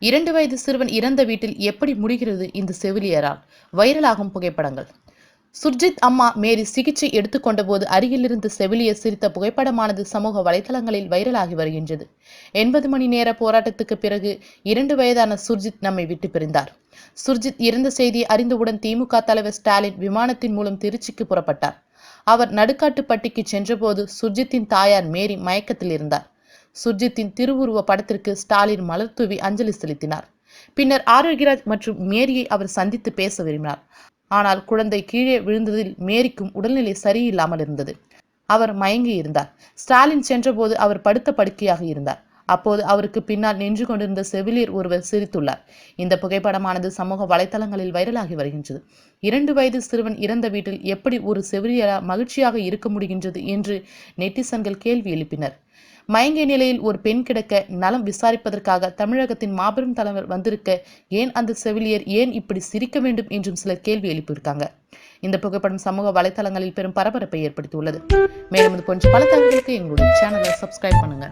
இரண்டு வயது சிறுவன் இறந்த வீட்டில் எப்படி முடிகிறது இந்த செவிலியரால்? வைரலாகும் புகைப்படங்கள். சுர்ஜித் அம்மா மேரி சிகிச்சை எடுத்துக்கொண்ட போது அருகிலிருந்து செவிலியர் சிரித்த புகைப்படமானது சமூக வலைதளங்களில் வைரலாகி வருகின்றது. எண்பது மணி நேர போராட்டத்துக்கு பிறகு இரண்டு வயதான சுர்ஜித் நம்மை விட்டு பிரிந்தார். சுர்ஜித் இறந்த செய்தியை அறிந்தவுடன் திமுக தலைவர் ஸ்டாலின் விமானத்தின் மூலம் திருச்சிக்கு புறப்பட்டார். அவர் நடுக்காட்டுப்பட்டிக்கு சென்றபோது சுர்ஜித்தின் தாயார் மேரி மயக்கத்தில் இருந்தார். சுர்ஜித்தின் திருவுருவ படத்திற்கு ஸ்டாலின் மலர் தூவி அஞ்சலி செலுத்தினார். பின்னர் ஆரோக்கியராஜ் மற்றும் மேரியை அவர் சந்தித்து பேச விரும்பினார். ஆனால் குழந்தை கீழே விழுந்ததில் மேரிக்கும் உடல்நிலை சரியில்லாமல் இருந்தது. அவர் மயங்கி இருந்தார். ஸ்டாலின் சென்றபோது அவர் படுத்த படுக்கையாக இருந்தார். அப்போது அவருக்கு பின்னால் நின்று கொண்டிருந்த செவிலியர் ஒருவர் சிரித்துள்ளார். இந்த புகைப்படமானது சமூக வலைதளங்களில் வைரலாகி வருகின்றது. இரண்டு வயது சிறுவன் இறந்த வீட்டில் எப்படி ஒரு செவிலியரா மகிழ்ச்சியாக இருக்க முடிகின்றது என்று நெட்டிசன்கள் கேள்வி எழுப்பினர். மயங்கிய நிலையில் ஒரு பெண் கிடக்க நலம் விசாரிப்பதற்காக தமிழகத்தின் மாபெரும் தலைவர் வந்திருக்க ஏன் அந்த செவிலியர் ஏன் இப்படி சிரிக்க வேண்டும் என்றும் சிலர் கேள்வி எழுப்பியிருக்காங்க. இந்த புகைப்படம் சமூக வலைதளங்களில் பெரும் பரபரப்பை ஏற்படுத்தியுள்ளது. மேலும் இது போன்ற பல தகவல்களுக்கு எங்களுடைய சேனலை சப்ஸ்கிரைப் பண்ணுங்க.